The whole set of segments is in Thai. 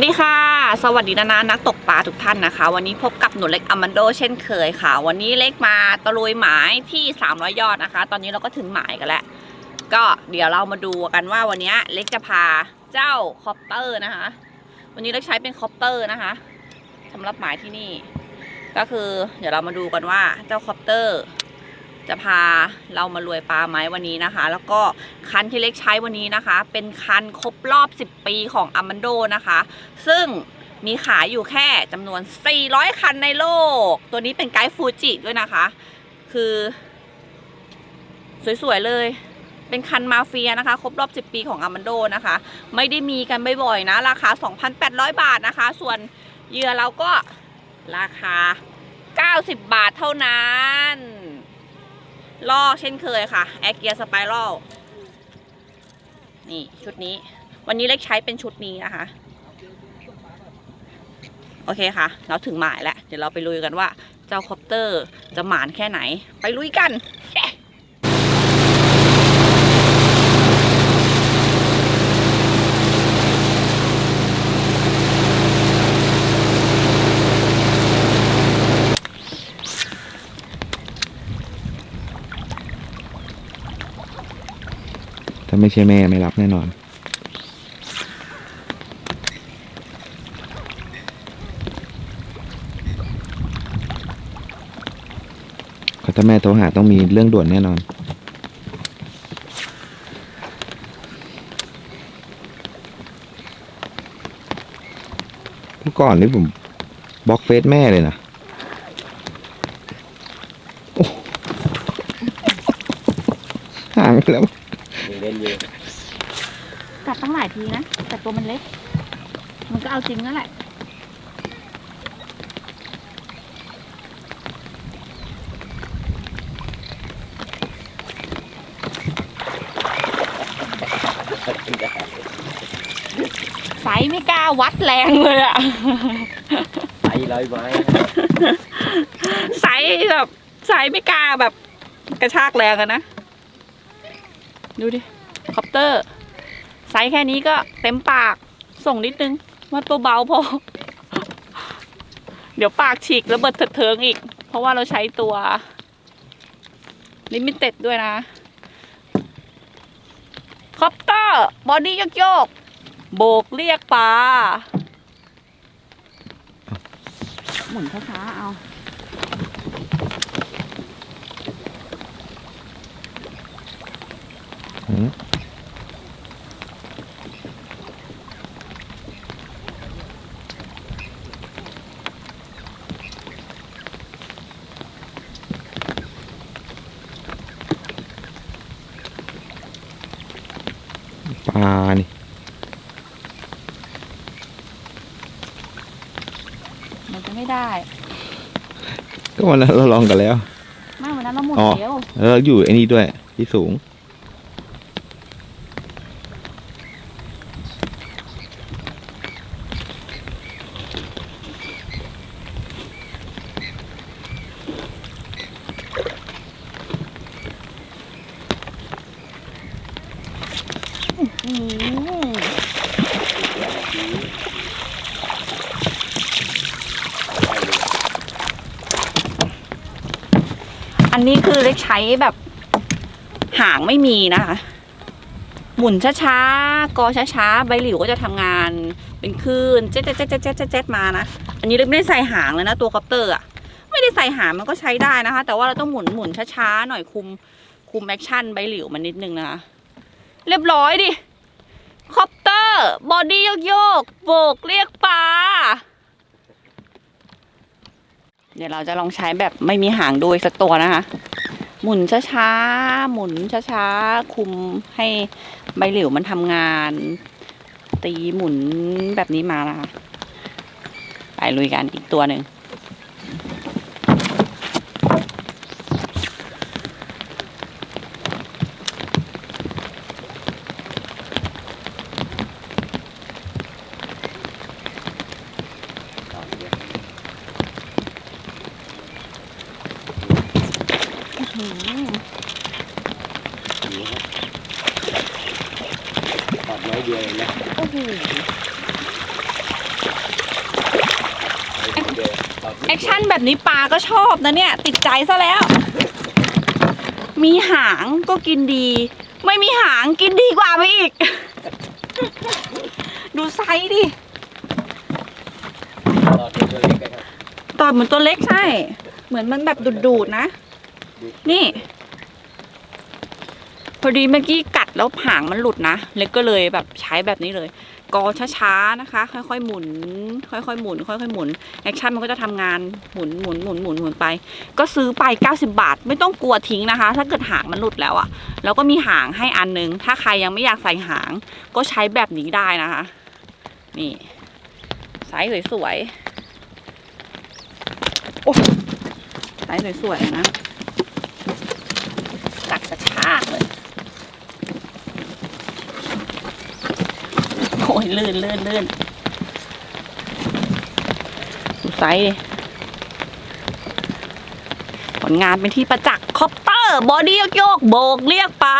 วัสดีค่ะ สวัสดีนานานักตกปลาทุกท่านนะคะ วันนี้พบกับหนูเล็กอมันโดเช่นเคยค่ะ วันนี้เล็กมาตะลุยหมายที่300ยอดนะคะ ตอนนี้เราก็ถึงหมายกันแล้ว ก็เดี๋ยวเรามาดูกันว่าวันนี้เล็กจะพาเจ้าคอปเตอร์นะคะ วันนี้เล็กใช้เป็นคอปเตอร์นะคะสำหรับหมายที่นี่ ก็คือ เดี๋ยวเรามาดูกันว่าเจ้าคอปเตอร์ จะพาเรามารวยปลาไหมวันนี้นะคะ แล้วก็คันที่เล็กใช้วันนี้นะคะ เป็นคันครบรอบ 10 ปีของอ m ม n นโดนะคะ ซึ่งมีขายอยู่แค่จำนวน 400 คันในโลก ตัวนี้เป็นไกด์ฟูจิด้วยนะคะ คือ สวย ๆ เลย เป็นคันมาเฟียนะคะ ครบรอบ 10 ปีของอ m ม n นโดนะคะ ไม่ได้มีกันบ่อยๆนะ ราคา 2,800 บาทนะคะ ส่วนเหยื่อเราก็ราคา 90 บาทเท่านั้น ลอกเช่นเคยค่ะแอร์เกียร์สไปรัลนี่ชุดนี้ วันนี้เล็กใช้เป็นชุดนี้นะคะ โอเคค่ะ เราถึงหมายแล้ว เดี๋ยวเราไปลุยกันว่า เจ้าคอปเตอร์จะหมานแค่ไหน ไปลุยกันแย่ ถ้าไม่ใช่แม่ไม่รับแน่นอน ถ้าแม่โทรหาต้องมีเรื่องด่วนแน่นอนเมื่อก่อนนี่ผมบล็อกเฟซแม่เลยนะห่างไปแล้ว ยังเล่นอยู่ กัด ตั้งหลายทีนะ แต่ตัวมันเล็ก มันก็เอาจริงนั่นแหละไซส์ไม่กล้าวัดแรงเลยอะไอ้ร้อยไม้ไซส์แบบไซส์ไม่กล้าแบบกระชากแรงอะนะ ดูดิคอปเตอร์ ไซส์แค่นี้ก็เต็มปากส่งนิดนึงว่าตัวเบาพอ เดี๋ยวปากฉีกแล้วเบิดเถิดเทิงอีก เพราะว่าเราใช้ตัวลิมิเต็ดด้วยนะคอปเตอร์บอดี้โยกโยกๆโบกเรียกปลาหมุนช้าๆเอาหืมปลานี่ มันจะไม่ได้ ก็ วันนั้นเราลองกันแล้ว ไม่วันนั้นเราหมุนอ๋อ เดียว แล้วเราอยู่ไอ้นี่ด้วยที่สูง อืมอั นี้คือเล็กใช้แบบหางไม่มีนะคะ หมุนช้าๆ กอช้าๆ ใบหลิวก็จะทำงานเป็นคลื่นเจ๊ดเจ๊ดเจ๊ดเจ๊ดเจ๊ดเจ๊ดมานะ อันนี้เล็กไม่ได้ใส่หางเลยนะตัวคอปเตอร์อะไม่ได้ใส่หางมันก็ใช้ได้นะคะ แต่ว่าเราต้องหมุนหมุนช้าๆ หน่อยคุมคุมแอคชั่นใบหลิวมันนิดนึงนะคะ เรียบร้อยดิคอปเตอร์บอดี้โยกโยกโบกเรียกปลา เดี๋ยวเราจะลองใช้แบบไม่มีหางดูอีกสักตัวนะคะ หมุนช้าๆ หมุนช้าๆ คุมให้ใบเหลวมันทำงาน ตีหมุนแบบนี้มานะคะ ไปลุยกันอีกตัวหนึ่ง หือ นี่ครับตอดน้อยเดียวเองนะ โอ้โห น้อยเดียวตอดนิด แอคชั่นแบบนี้ปลาก็ชอบนะเนี่ย ติดใจซะแล้ว มีหางก็กินดี ไม่มีหางกินดีกว่าไปอีก ดูไซส์ดิตอบตอดเหมือนตัวเล็กใช่ เหมือนมันแบบดูดๆนะ นี่ พอดีเมื่อกี้กัดแล้วหางมันหลุดนะ เล็กก็เลยแบบใช้แบบนี้เลย กอช้าๆนะคะ ค่อยๆหมุน ค่อยๆหมุน ค่อยๆหมุนแอคชั่นมันก็จะทำงานหมุนหมุนหมุนหมุนหมุนไป ก็ซื้อไป 90 บาท ไม่ต้องกลัวทิ้งนะคะ ถ้าเกิดหางมันหลุดแล้วอะแล้วก็มีหางให้อันนึง ถ้าใครยังไม่อยากใส่หาง ก็ใช้แบบนี้ได้นะคะ นี่ไซส์สวยๆโอ้ไซส์สวยๆนะ กัดกระชากเลย โอ้ ยลื่นลื่นลื่นดูไซส์ดิผลงานเป็นที่ประจักษ์คอปเตอร์ บอดี้โยกโบกเรียกปลา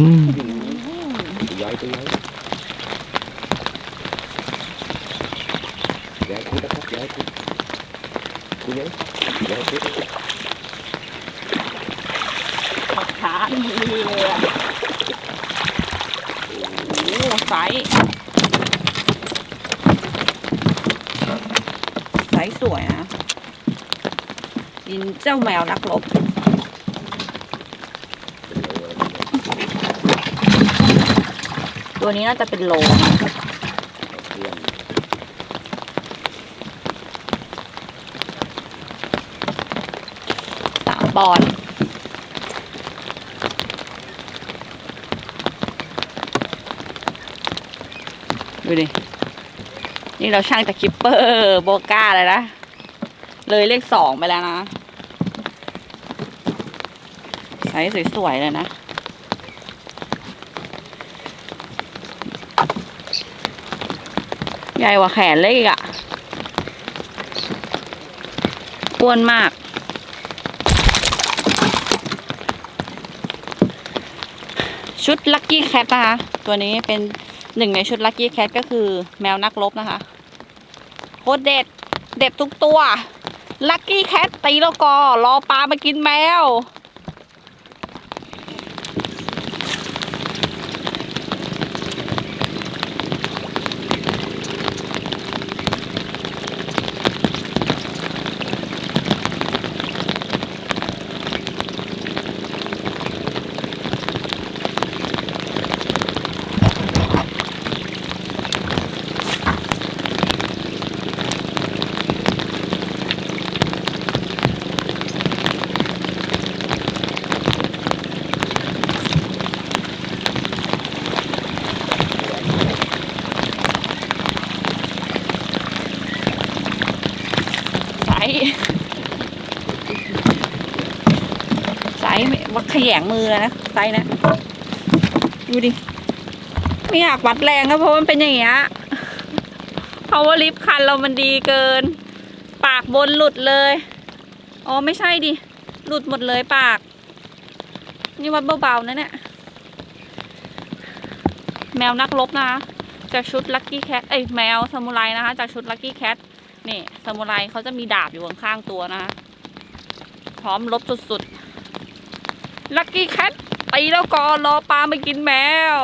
อืม ตัวย้อยตัวย้อยย้อยขึ้นนะครับย้อยขึ้นตัวย้อยย้อยขึ้น ช้านี่เลยอะโอ้โห ไซส์ไซส์สวยนะยินเจ้าแมวนักรบตัวนี้น่าจะเป็นโลสามปอนด์ ดิ นี่เราช่างจากคิปเปอร์โบก้าเลยนะ เลยเลขสองไปแล้วนะไซส์สวยๆเลยนะ ใหญ่กว่าแขนเลยอีกอะอ้วนมากชุดลั c กี้แคทนะคะ ตัวนี้เป็น หนึ่งในชุดลักกี้แคทก็คือแมวนักลบนะคะโคตรเด็ด เด็ดทุกตัวลักกี้แคทตีแล้วก็รอปลามากินแมว งมือเลยนะไซส์นะ ดูดิ ไม่อยากวัดแรงก็เพราะมันเป็นอย่างเงี้ยเพราะว่าลิฟต์คันเรามันดีเกิน ปากบนหลุดเลย อ๋อไม่ใช่ดิ หลุดหมดเลยปาก นี่วัดเบาๆนะเนี่ย แมวนักรบนะคะจากชุดลั c กี้แคทเอ้ยแมวซามูไรนะคะ จากชุดลั c กี้แคทนี่ซามูไรเขาจะมีดาบอยู่ข้างๆตัวนะคะพร้อมรบสุดๆ ลั c กี้แคทตีแล้วก่อนรอปลามากินแมว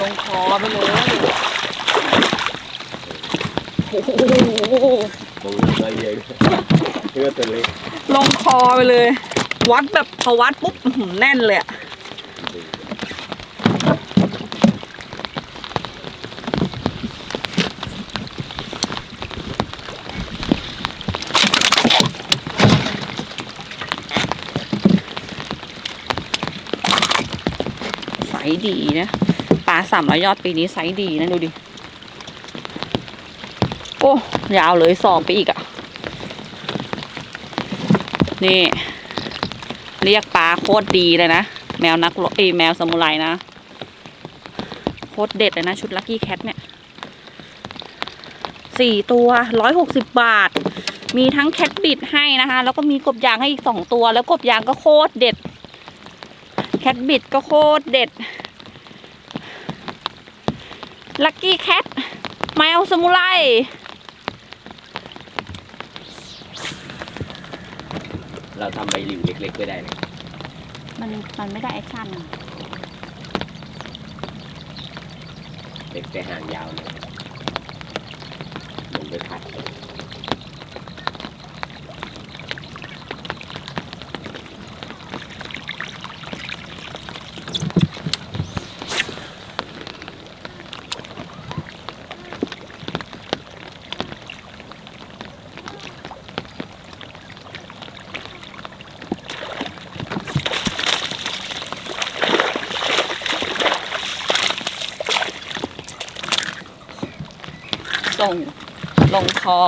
ลงคอไปเลย โอ้โหมึงอะเยอะเพื่อตัวเล็กลงคอไปเลย วัดแบบพอวัดปุ๊บแน่นเลยอะไซส์ดีนะปลาสามร้อยยอดปีนี้ไซส์ดีนะดูดิ อ้ยาวเลยสองไปอีกอะนี่ เรียกปลาโคตรดีเลยนะ แมวนักรบเอแมวสมุไรนะ โคตรเด็ดเลยนะ ชุดลั c กี้แคทเนี่ยสี่ตัวร้อยหกสิบบาท มีทั้งแคทบิดให้นะคะ แล้วก็มีกบยางให้อีกสองตัว แล้วกบยางก็โคตรเด็ด แคทบิดก็โคตรเด็ดลั c กี้แคทแมวสมุไร เราทำใบหลิวเล็กๆไม่ได้เลยมันมันไม่ได้แอคชั่นอะเล็กแต่หางยาวเลยลงไปผัดส่ง ลงคอ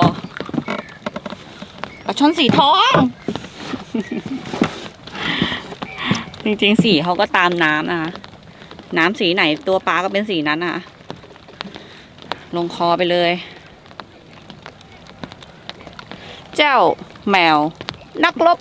ปลาช่อนสีทอง จริงๆ สีเขาก็ตามน้ำนะคะน้ำสีไหนตัวปลาก็เป็นสีนั้นนะคะลงคอไปเลย เจ้าแมว นักลบ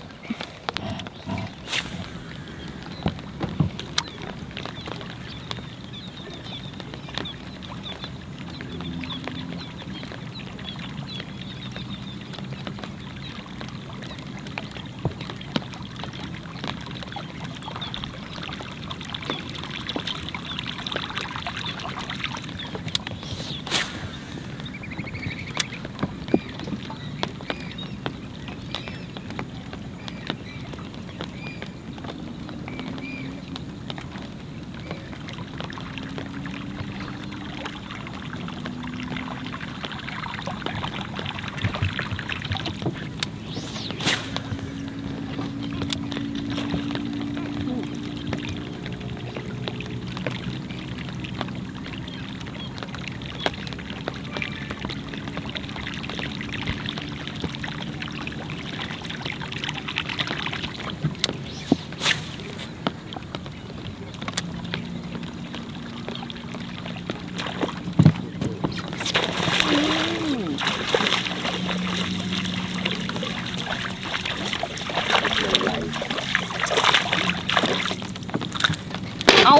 เอา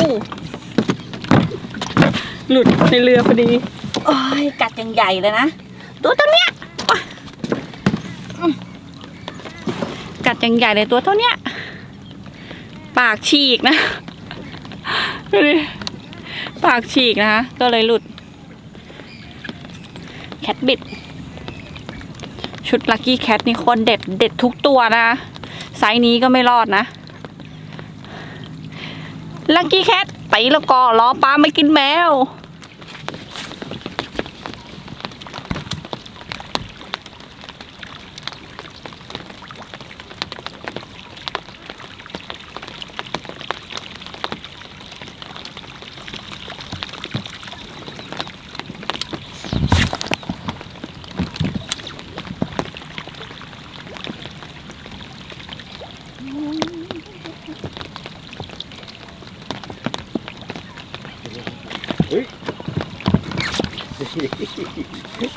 หลุดในเรือพอดี โอ้ยกัดยังใหญ่เลยนะตัวเท่าเนี้ยกัดยังใหญ่เลยตัวเท่าเนี้ย ปากฉีกนะดูดิปากฉีกนะคะก็เลยหลุด แคทบิด ชุดลั c กี้แคทนี่คนเด็ดเด็ดทุกตัวนะไซส์นี้ก็ไม่รอดนะลั c กี้แคทตีแล้วก็รอปลาไม่กินแมว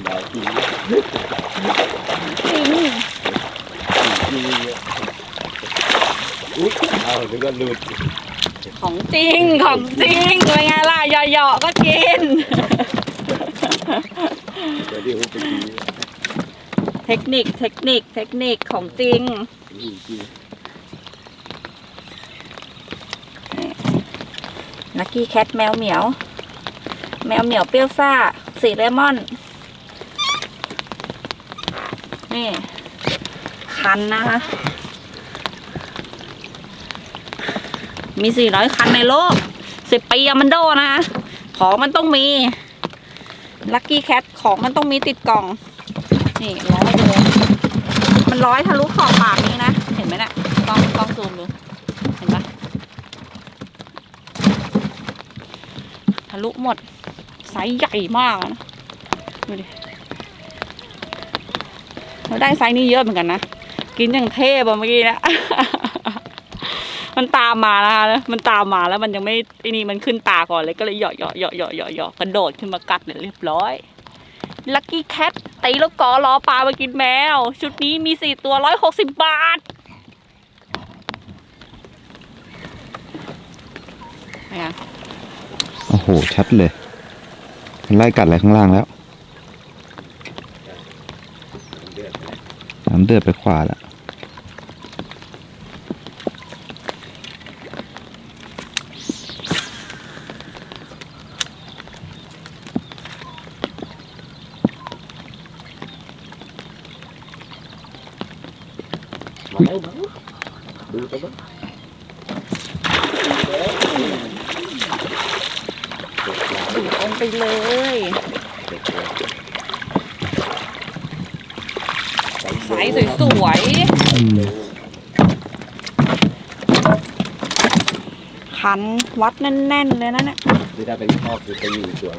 ดาวจริง จริง จริงอุ๊ยเอานึ กว่าหลุดของจริงของจริงเป็นไงล่ะเหยาะๆก็กิน เดี๋ยวที่ผมไปกินเทคนิคเทคนิคเทคนิคของจริงจริงจริงลักกี้แคทแมวเหมียว แมวเหมียวเปรี้ยวซ่า สีเลมอน นี่ คันนะคะ มี 400 คันในโลก 10 ปีอะมันโดนะคะ ของมันต้องมีลักกี้แคทของมันต้องมีติดกล่อง นี่ร้อยเลยมันร้อยทะลุขอบปากนี้นะ เห็นไหมเนะี่ยล้องล้องซูมดู เห็นปะทะลุหมดไซส์ใหญ่มากนะดูดิเราได้ไซส์นี้เยอะเหมือนกันนะ กินอย่างเทพอะเมื่อกี้นะ มันตามมานะคะ มันตามมาแล้วมันยังไม่ไอ้นี่มันขึ้นตาก่อนเลยก็เลยเหยาะเหยาะเหยาะเหยาะเหยาะเหยาะกระโดดขึ้นมากัดเนี่ยเรียบร้อยลักกี้แคทตีลูกกอรอปลามากินแมว ชุดนี้มีสี่ตัวร้อยหกสิบบาทเนี่ยโอ้โห ชัดเลย มันไล่กัดอะไรข้างล่างแล้วนะน้ำเดือดไปขวาแล้ว มาแล้วมาดูกันบ้างถูลงไปเลยใสสวยอืมๆคันวัดแน่นๆเลยนะเนี่ยนี่ถ้าเป็นพ่อคือจะอยู่สวย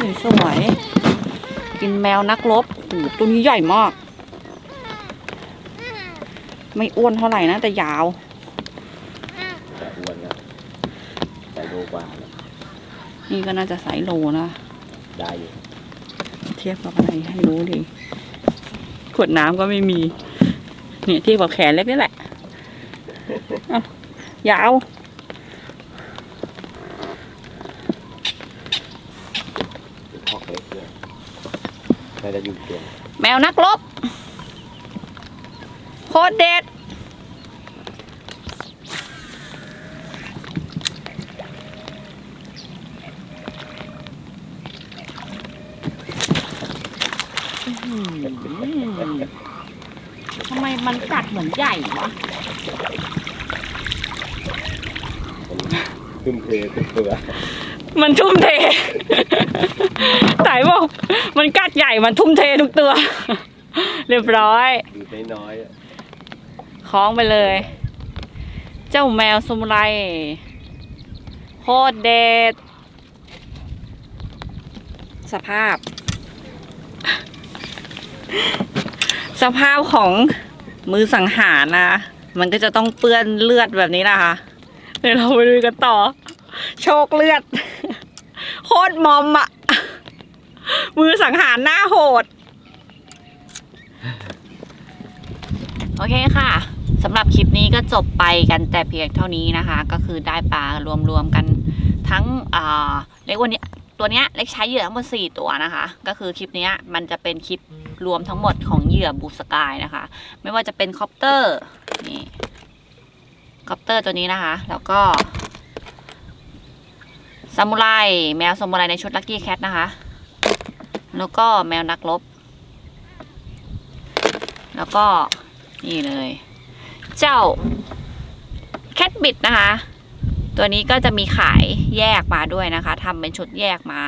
สายสวยๆกินแมวนักรบโอ้โหตัวนี้ใหญ่มาก ไม่อ้วนเท่าไหร่นะ แต่ยาวแต่อ้วนนะแต่โลกว่านะนี่ก็น่าจะไซส์โลนะ ได้อยู่เทียบกับอะไรให้รู้ดิขวดน้ำก็ไม่มี เนี่ยเทียบกับแขนเล็กนี่แหละเอ้ายาว เป็นพ่อเล็กเลยน่า จะอยู่ตัวแมวนักรบโคตรเด็ด ทำไมมันกัดเหมือนใหญ่วะขึ้นเพลขึ้นเปลือ มันทุ่มเทไต่บอกมันกัดใหญ่มันทุ่มเททุกตัว เรียบร้อยดูน้อยๆอะคล้องไปเลย เจ้าแมวสมุไรโคตรเด็ด สภาพ สภาพของมือสังหารนะ มันก็จะต้องเปื้อนเลือดแบบนี้นะคะเดี๋ยวเราไปดูกันต่อ โชคเลือด โคตรมอมอะมือสังหารหน้าโหด โอเคค่ะสำหรับคลิปนี้ก็จบไปกันแต่เพียงเท่านี้นะคะ ก็คือได้ปลารวมๆกันทั้งอ่าเล็กวันนี้ตัวเนี้ยเล็กใช้เหยื่อทั้งหมด4ตัวนะคะ ก็คือคลิปนี้มันจะเป็นคลิปรวมทั้งหมดของเหยื่อบูสกายนะคะ ไม่ว่าจะเป็นคอปเตอร์นี่คอปเตอร์ตัวนี้นะคะ แล้วก็ ซามูไรแมวซามูไรในชุดลักกี้แคทนะคะ แล้วก็แมวนักรบ แล้วก็นี่เลย เจ้าแคทบิดนะคะ ตัวนี้ก็จะมีขายแยกมาด้วยนะคะทำเป็นชุดแยกมา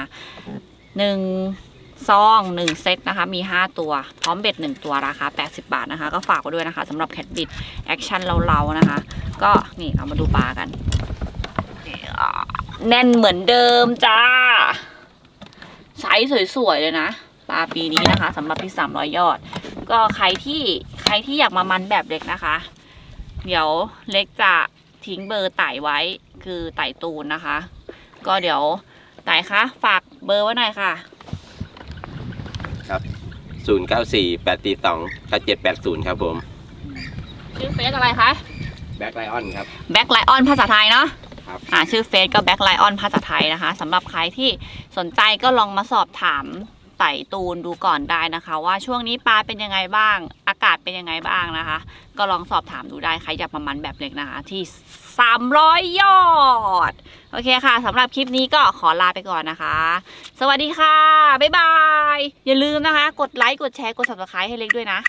หนึ่งซองหนึ่งเซตนะคะ มี 5 ตัว พร้อมเบ็ด 1 ตัวราคา 80 บาทนะคะ ก็ฝากไว้ด้วยนะคะสำหรับแคทบิดแอคชั่นเราๆนะคะ ก็นี่เรามาดูปลากันนี่อะ แน่นเหมือนเดิมจ้าไซส์สวยๆเลยนะปลาปีนี้นะคะสำหรับที่300ยอด ก็ใครที่ใครที่อยากมามันแบบเล็กนะคะ เดี๋ยวเล็กจะทิ้งเบอร์ไต่ไว้คือไต่ตูนนะคะ ก็เดี๋ยวไต่คะฝากเบอร์ไว้หน่อยค่ะศูนย์เก้าสี่แปดสี่สองเก้าเจ็ดแปดศูนย์ครับผม ชื่อเฟซอะไรคะ แบ็คไลออนครับ แบ็คไลออนภาษาไทยเนาะ ครับอ่าชื่อเฟซก็แบ็คไลออนภาษาไทยนะคะสำหรับใครที่สนใจก็ลองมาสอบถามไต่ตูนดูก่อนได้นะคะ ว่าช่วงนี้ปลาเป็นยังไงบ้าง อากาศเป็นยังไงบ้างนะคะ ก็ลองสอบถามดูได้ใครอยากประมาณแบบเล็กนะคะ ที่ 300 ยอด โอเคค่ะสำหรับคลิปนี้ก็ขอลาไปก่อนนะคะ สวัสดีค่ะ บ๊ายบาย อย่าลืมนะคะ กดไลค์กดแชร์กด subscribe ให้เล็กด้วยนะ